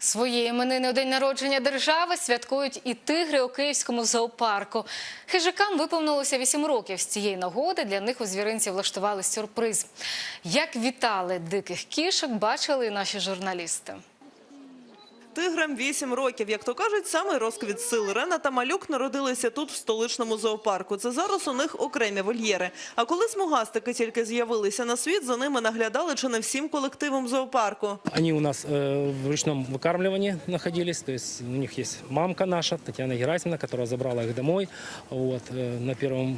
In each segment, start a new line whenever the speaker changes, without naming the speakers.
Свої іменини у день народження держави святкують і тигри у Київському зоопарку. Хижакам виповнилося 8 років. З цієї нагоди для них у звіринці влаштували сюрприз. Як вітали диких кішок, бачили і наші журналісти
Тиграм 8 років. Як то кажуть, саме розквіт сил. Рена та Малюк народилися тут, в столичному зоопарку. Це зараз у них окремі вольєри. А коли смугастики тільки з'явилися на світ, за ними наглядали чи не всім колективом зоопарку.
Они у нас э, в ручном выкармливании находились, то есть у них есть мамка наша, Татьяна Герасимовна, которая забрала их домой. Вот, э, на первом,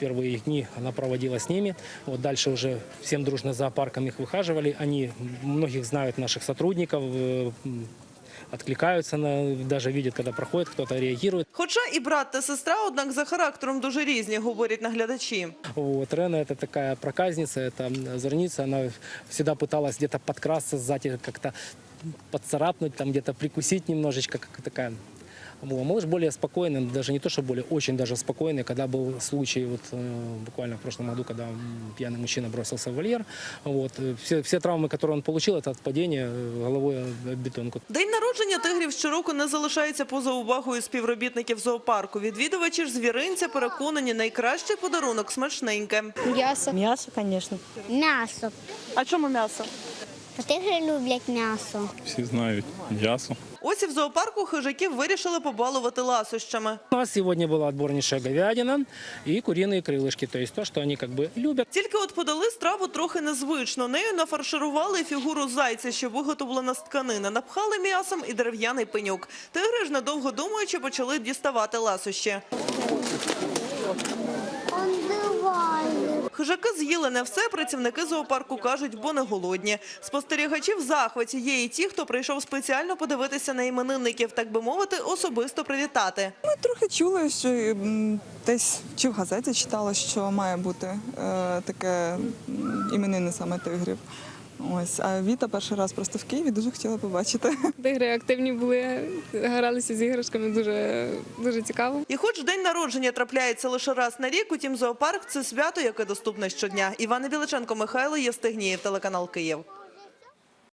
первые их дни она проводила с ними. Вот, дальше уже всем дружно зоопарком их выхаживали. Они, многих знают наших сотрудников, э, м, откликаются, на, даже видят, когда проходит, кто-то реагирует.
Хоча і брат та сестра, однак за характером дуже різні, говорять наглядачі.
Вот, Рена это такая проказница, это м, зорница, она всегда пыталась где-то подкрасться сзади, как-то поцарапнуть, там где-то прикусить немножечко, как такая. Вот. Малыш более спокойный, даже не то, что более, очень даже спокойный, когда был случай, вот, э, буквально в прошлом году, когда м, пьяный мужчина бросился в вольер, вот, э, все, все травмы, которые он получил, это от падения э, головой о бетонку.
День народження тигрів щороку не залишається поза увагою співробітників зоопарку. Відвідувачі ж звіринця переконані, найкращий подарунок смачненьке.
М'ясо.
М'ясо, звісно.
М'ясо.
А чому м'ясо?
Та тигри люблять м'ясо.
Всі знають м'ясо.
Ось і в зоопарку хижаків вирішили побалувати ласощами.
У нас сегодня была отборнейшая говядина и куриные крылышки, то есть то, что они как бы любят.
Тільки от подали страву трохи незвично. Нею нафарширували фігуру зайця, що виготовлена з тканини, напхали м'ясом і дерев'яний пеньок. Тигри ж, недовго думаючи, почали діставати ласощі. Хижаки з'їли не все, працівники зоопарку кажуть, бо не голодні. Спостерігачі в захваті є і ті, хто прийшов спеціально подивитися на іменинників, так би мовити, особисто привітати.
Ми трохи чули, що десь чи в газеті читала, що має бути е, таке м, іменини саме тигрів. Ось, а Віта перший раз просто в Києві дуже хотіла побачити.
Тигри активні були, гралися з іграшками, дуже, дуже цікаво.
І хоч день народження трапляється лише раз на рік, утім зоопарк – це свято, яке доступне щодня. Івана Біличенко, Михайло Євстигнієв, телеканал Київ.